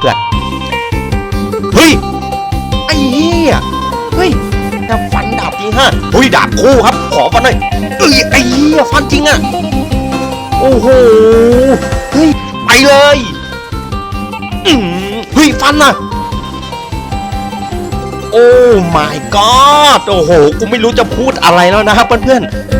เพื่อนเฮ้ยไอ้เหี้ยเฮ้ยดาบฟันดาบจริงฮะเฮ้ยดาบคู่ครับ ขอฟันหน่อยเอ้ยไอ้เหี้ยฟันจริงอะโอ้โหเฮ้ยไปเลยอืมเฮ้ยฟันอะโอ้ my god โอ้โห กูไม่รู้จะพูดอะไรแล้วนะครับเพื่อนๆ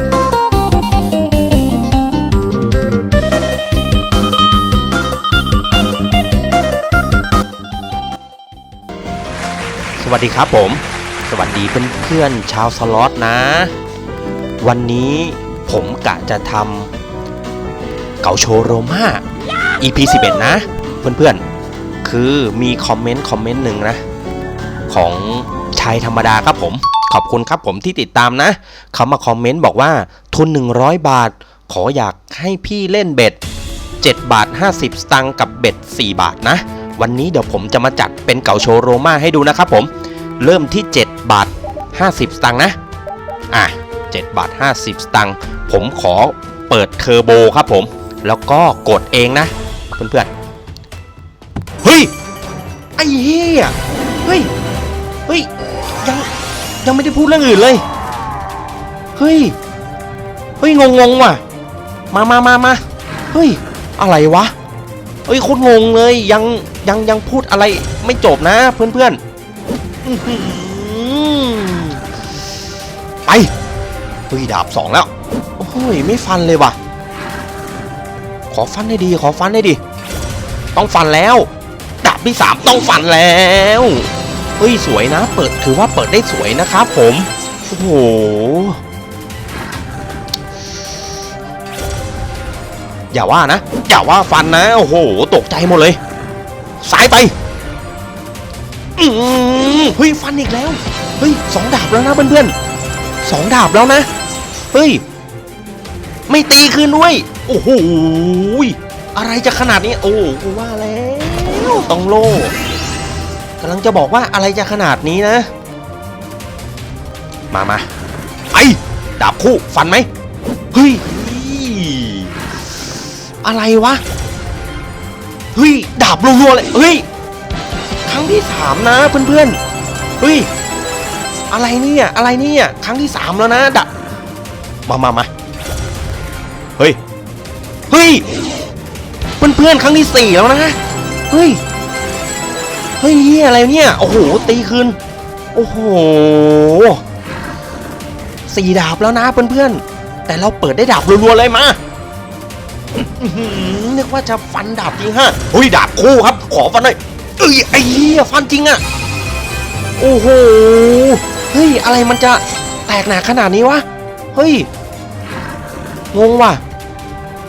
วัสดีครับผม สวัสดีเพื่อนๆชาวสล็อตนะ วันนี้ผมกะจะทำเก่าโชโรมา EP 11นะ เพื่อนๆ คือมีคอมเมนต์คอมเมนต์หนึ่งนะ ของชายธรรมดาครับผม ขอบคุณครับผมที่ติดตามนะ เขามาคอมเมนต์บอกว่าทุน 100 บาท ขออยากให้พี่เล่นเบ็ด 7 บาท 50 สตางค์กับเบ็ด 4 บาทนะ วันนี้เดี๋ยวผมจะมาจัดเป็นเก่าโชโรมาให้ดูนะครับผมเริ่มที่ 7 บาท 50 สตางค์นะ อะ 7 บาท 50 สตางค์ผมขอเปิดเทอร์โบครับผม แล้วก็กดเองนะ เพื่อนๆ เฮ้ย ไอ้เหี้ย เฮ้ย เฮ้ย ยัง ยังไม่ได้พูดเรื่องอื่นเลย เฮ้ย เฮ้ย งงงว่ะ มามามามาเฮ้ย อะไรวะ เฮ้ยโคนงงเลยยังยังยังพูดอะไรไม่จบนะเพื่อนๆอื้อหือไปเฮ้ยดาบสองแล้วโอ้ยไม่ฟันเลยว่ะ ขอฟันให้ดี ขอฟันให้ดี ต้องฟันแล้ว ดาบที่สามต้องฟันแล้วเฮ้ยสวยนะ เปิดถือว่าเปิดได้สวยนะครับผม โอ้โห อย่าว่านะ อย่าว่าฟันนะ โอ้โห ตกใจหมดเลยสายไปอืมเฮ้ย ฟันอีกแล้ว เฮ้ยสองดาบแล้วนะเพื่อนๆสองดาบแล้วนะ เฮ้ย ไม่ตีคืนด้วย โอ้โห อะไรจะขนาดนี้ โอ้กูว่าแล้วต้องโล่กำลังจะบอกว่าอะไรจะขนาดนี้นะ มามาไอ้ดาบคู่ ฟันไหม เฮ้ย อะไรวะ เฮ้ย ดาบรัวๆเลย เฮ้ย ครั้งที่สามนะเพื่อนๆ เฮ้ย อะไรเนี่ย อะไรเนี่ย ครั้งที่สามแล้วนะดาบมามามาเฮ้ย เฮ้ย เพื่อนๆ ครั้งที่สี่แล้วนะ เฮ้ย เฮ้ยเฮียอะไรเนี่ย โอ้โห ตีคืน โอ้โหสี่ดาบแล้วนะเพื่อนๆ แต่เราเปิดได้ดาบรัวๆเลยมา นึกว่าจะฟันดาบจริงฮะเฮ้ยดาบคู่ครับ ขอฟันหน่อยเอ้ยไอ้เหี้ยฟันจริงอะโอ้โหเฮ้ยอะไรมันจะแตกหนาขนาดนี้วะเฮ้ยงงว่ะ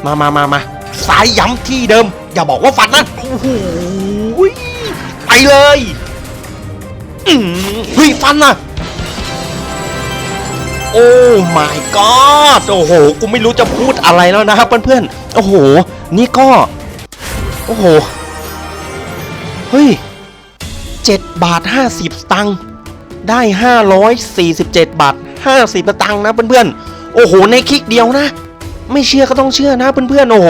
มามามามาสายย้ำที่เดิม อย่าบอกว่าฟันนะโอ้โหไปเลยอืมเฮ้ยฟันนะ โอ้ my god โอ้โห กูไม่รู้จะพูดอะไรแล้วนะครับเพื่อนๆ โอ้โห นี่ก็ โอ้โห เฮ้ย7บาท50สตังค์ได้547บาท50สตังค์นะเพื่อนๆ โอ้โห ในคลิกเดียวนะ ไม่เชื่อก็ต้องเชื่อนะเพื่อนๆ โอ้โห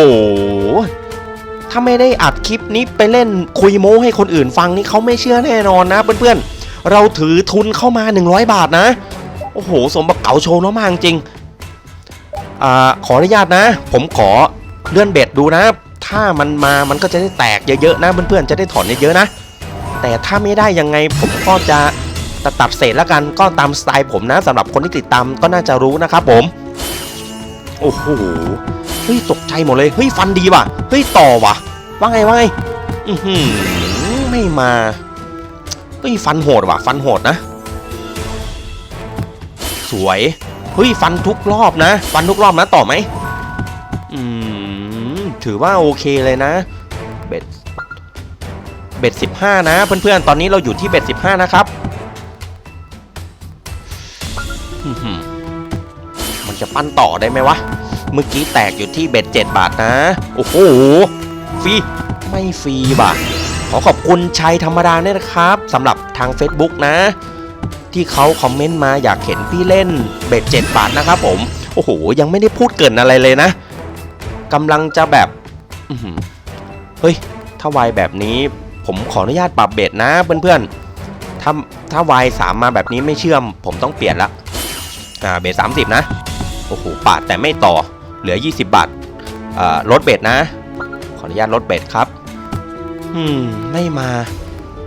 ถ้าไม่ได้อัดคลิปนี้ไปเล่นคุยโม้ให้คนอื่นฟังนี่เขาไม่เชื่อแน่นอนนะเพื่อนๆ เราถือทุนเข้ามา 100 บาทนะ โอ้โห สมบัติเก๋าโชว์แล้วมากจริงอ่าขออนุญาตนะ ผมขอเลื่อนเบ็ดดูนะ ถ้ามันมามันก็จะได้แตกเยอะๆนะเพื่อนๆจะได้ถอนเยอะๆนะ แต่ถ้าไม่ได้ยังไงผมก็จะตัดตัดเศษแล้วกันก็ตามสไตล์ผมนะสำหรับคนที่ติดตามก็น่าจะรู้นะครับผม โอ้โหเฮ้ยตกใจหมดเลยเฮ้ยฟันดีว่ะเฮ้ยต่อว่ะ ว่าไงว่าไงอือหือไม่มาเฮ้ยฟันโหดว่ะ ฟันโหดนะ สวยเฮ้ยฟันทุกรอบนะ ฟันทุกรอบนะต่อไหมอืมถือว่าโอเคเลยนะ เบ็ดเบ็ดสิบห้านะ เพื่อนๆ ตอนนี้เราอยู่ที่เบ็ดสิบห้านะครับมันจะปั้นต่อได้ไหมวะ เมื่อกี้แตกอยู่ที่เบ็ดเจ็ดบาทนะ โอ้โหฟรีไม่ฟรีบ่ะขอขอบคุณชัยธรรมดาเนี่ยนะครับสำหรับทาง Facebook นะ ที่เขาคอมเมนต์มาอยากเห็นพี่เล่นเบ็ดเจ็ดบาทนะครับผม โอ้โห ยังไม่ได้พูดเกินอะไรเลยนะกำลังจะแบบเฮ้ย ถ้าไวแบบนี้ ผมขออนุญาตปรับเบสนะเพื่อนๆถ้าถ้าวายสามมาแบบนี้ไม่เชื่อม ผมต้องเปลี่ยนละอ่าเบสสามสิบนะ โอ้โหปาดแต่ไม่ต่อเหลือ 20 บาทอ่าลดเบสนะ ขออนุญาตลดเบสครับอืมไม่มา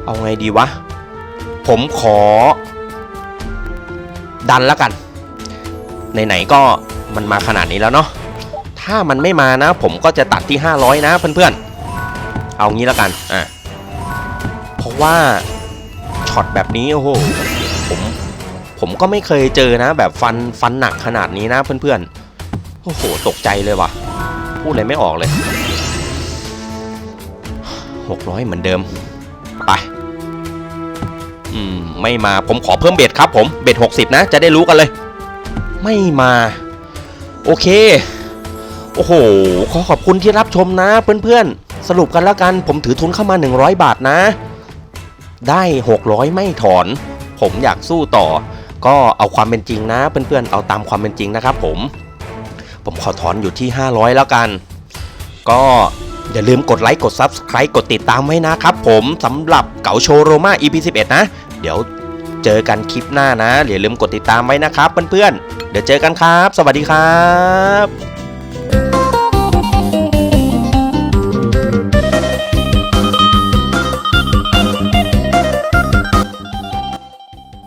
เอาไงดีวะ ผมขอ ดันแล้วกันไหนๆก็มันมาขนาดนี้แล้วเนาะถ้ามันไม่มานะ ผมก็จะตัดที่ 500 นะเพื่อนๆ เอางี้แล้วกันอะเพราะว่าช็อตแบบนี้โอ้โหผมผมก็ไม่เคยเจอนะ แบบฟันฟันหนักขนาดนี้นะเพื่อนๆโอ้โหตกใจเลยว่ะพูดอะไรไม่ออกเลย 600 เหมือนเดิมไป อืมไม่มาผมขอเพิ่มเบ็ดครับผมเบ็ด60 นะ จะได้รู้กันเลย ไม่มา โอเค โอ้โห ขอขอบคุณที่รับชมนะเพื่อนๆ สรุปกันแล้วกัน ผมถือทุนเข้ามา 100 บาทนะ ได้ 600 ไม่ถอน ผมอยากสู้ต่อ ก็เอาความเป็นจริงนะ เพื่อนๆ เอาตามความเป็นจริงนะครับผม ผมขอถอนอยู่ที่ 500 แล้วกัน ก็ อย่าลืมกดไลค์กด Subscribe กดติดตามไว้นะครับผมสำหรับเก๋าโชโรมา EP 11 นะ เดี๋ยวเจอกันคลิปหน้านะอย่าลืมกดติดตามไว้นะครับเพื่อนๆเดี๋ยวเจอกันครับ สวัสดีครับ